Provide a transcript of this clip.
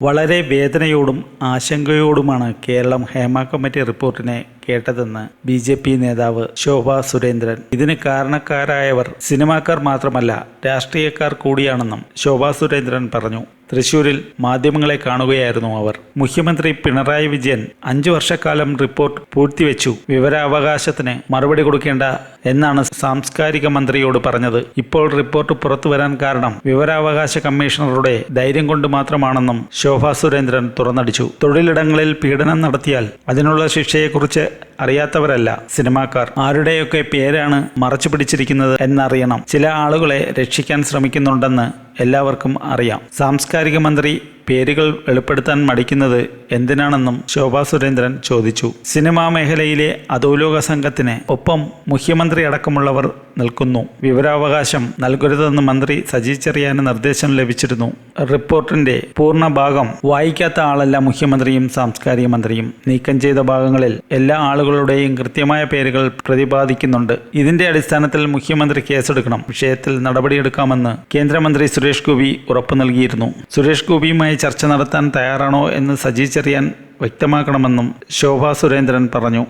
വളരെ വേദനയോടും ആശങ്കയോടുമാണ് കേരളം ഹേമ കമ്മിറ്റി റിപ്പോർട്ടിനെ കേട്ടതെന്ന് ബി ജെ പി നേതാവ് ശോഭ സുരേന്ദ്രൻ. ഇതിന് കാരണക്കാരായവർ സിനിമാക്കാർ മാത്രമല്ല രാഷ്ട്രീയക്കാർ കൂടിയാണെന്നും ശോഭ സുരേന്ദ്രൻ പറഞ്ഞു. തൃശൂരിൽ മാധ്യമങ്ങളെ കാണുകയായിരുന്നു അവർ. മുഖ്യമന്ത്രി പിണറായി വിജയൻ അഞ്ചു വർഷക്കാലം റിപ്പോർട്ട് പൂഴ്ത്തിവെച്ചു. വിവരാവകാശത്തിന് മറുപടി കൊടുക്കേണ്ട എന്നാണ് സാംസ്കാരിക മന്ത്രിയോട് പറഞ്ഞത്. ഇപ്പോൾ റിപ്പോർട്ട് പുറത്തു വരാൻ കാരണം വിവരാവകാശ കമ്മീഷണറുടെ ധൈര്യം കൊണ്ട് മാത്രമാണെന്നും ശോഭ സുരേന്ദ്രൻ തുറന്നടിച്ചു. തൊഴിലിടങ്ങളിൽ പീഡനം നടത്തിയാൽ അതിനുള്ള ശിക്ഷയെക്കുറിച്ച് അറിയാത്തവരല്ല സിനിമാക്കാർ. ആരുടെയൊക്കെ പേരാണ് മറച്ചു പിടിച്ചിരിക്കുന്നത് എന്നറിയണം. ചില ആളുകളെ രക്ഷിക്കാൻ ശ്രമിക്കുന്നുണ്ടെന്ന് എല്ലാവർക്കും അറിയാം. സാംസ്കാരിക മന്ത്രി പേരുകൾ വെളിപ്പെടുത്താൻ മടിക്കുന്നത് എന്തിനാണെന്നും ശോഭാ സുരേന്ദ്രൻ ചോദിച്ചു. സിനിമാ മേഖലയിലെ അധോലോക സംഘത്തിന് ഒപ്പം മുഖ്യമന്ത്രി അടക്കമുള്ളവർ നിൽക്കുന്നു. വിവരാവകാശം നൽകരുതെന്ന് മന്ത്രി സജി ചെറിയാന് നിർദ്ദേശം ലഭിച്ചിരുന്നു. റിപ്പോർട്ടിന്റെ പൂർണ ഭാഗം വായിക്കാത്ത ആളല്ല മുഖ്യമന്ത്രിയും സാംസ്കാരിക മന്ത്രിയും. നീക്കം ചെയ്ത ഭാഗങ്ങളിൽ എല്ലാ ആളുകളുടെയും കൃത്യമായ പേരുകൾ പ്രതിപാദിക്കുന്നുണ്ട്. ഇതിന്റെ അടിസ്ഥാനത്തിൽ മുഖ്യമന്ത്രി കേസെടുക്കണം. വിഷയത്തിൽ നടപടിയെടുക്കാമെന്ന് കേന്ദ്രമന്ത്രി സുരേഷ് ഗോപി ഉറപ്പു നൽകിയിരുന്നു. സുരേഷ് ഗോപിയുമായി ചർച്ച നടത്താൻ തയ്യാറാണോ എന്ന് സജി ചെറിയാൻ വ്യക്തമാക്കണമെന്നും ശോഭാ സുരേന്ദ്രൻ പറഞ്ഞു.